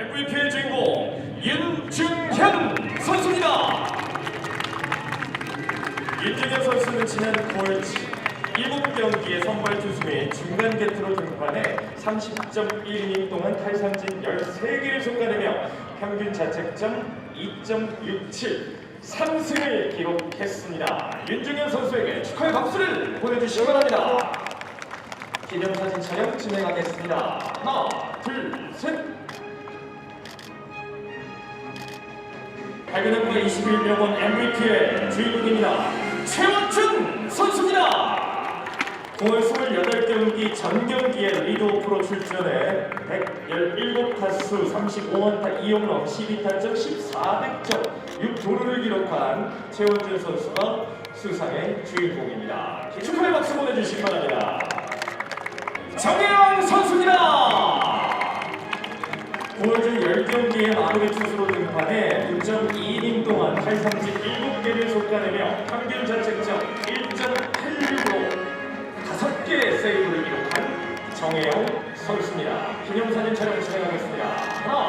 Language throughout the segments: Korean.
MVP의 주인공 윤중현 선수입니다. 윤중현 선수는 지난 9월 7경기의 선발 투수 및 중간 개투로 등판해 30.1이닝 동안 탈삼진 13개를 쏟아내며 평균 자책점 2.67 3승을 기록했습니다. 윤중현 선수에게 축하의 박수를 보내주시기 바랍니다. 기념사진 촬영 진행하겠습니다. 하나, 둘, 셋. 발견한 21명원 MVP의 주인공입니다. 최원준 선수입니다. 9월 28경기 전 경기에 리드오프로 출전해 117타수 35안타 2홈런 12타점 14득점 6도루를 기록한 최원준 선수가 수상의 주인공입니다. 축하의 박수 보내주시기 바랍니다. 정혜영 9월 중 10경기에 마무리 투수로 등판해 9.2이닝 동안 탈삼진 7개를 쏟아내며 평균 자책점 1.86으로 5개의 세이브를 기록한 정혜영 선수입니다. 기념사진 촬영 진행하겠습니다. 하나,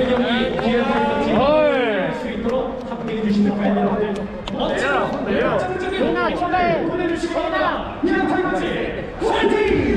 오늘 경기 기회를 진행할수 있도록 합격해 주시는 팬 여러분들 멋진 성적인 끝내주시기 바랍니다. 기아타이거즈 화이팅!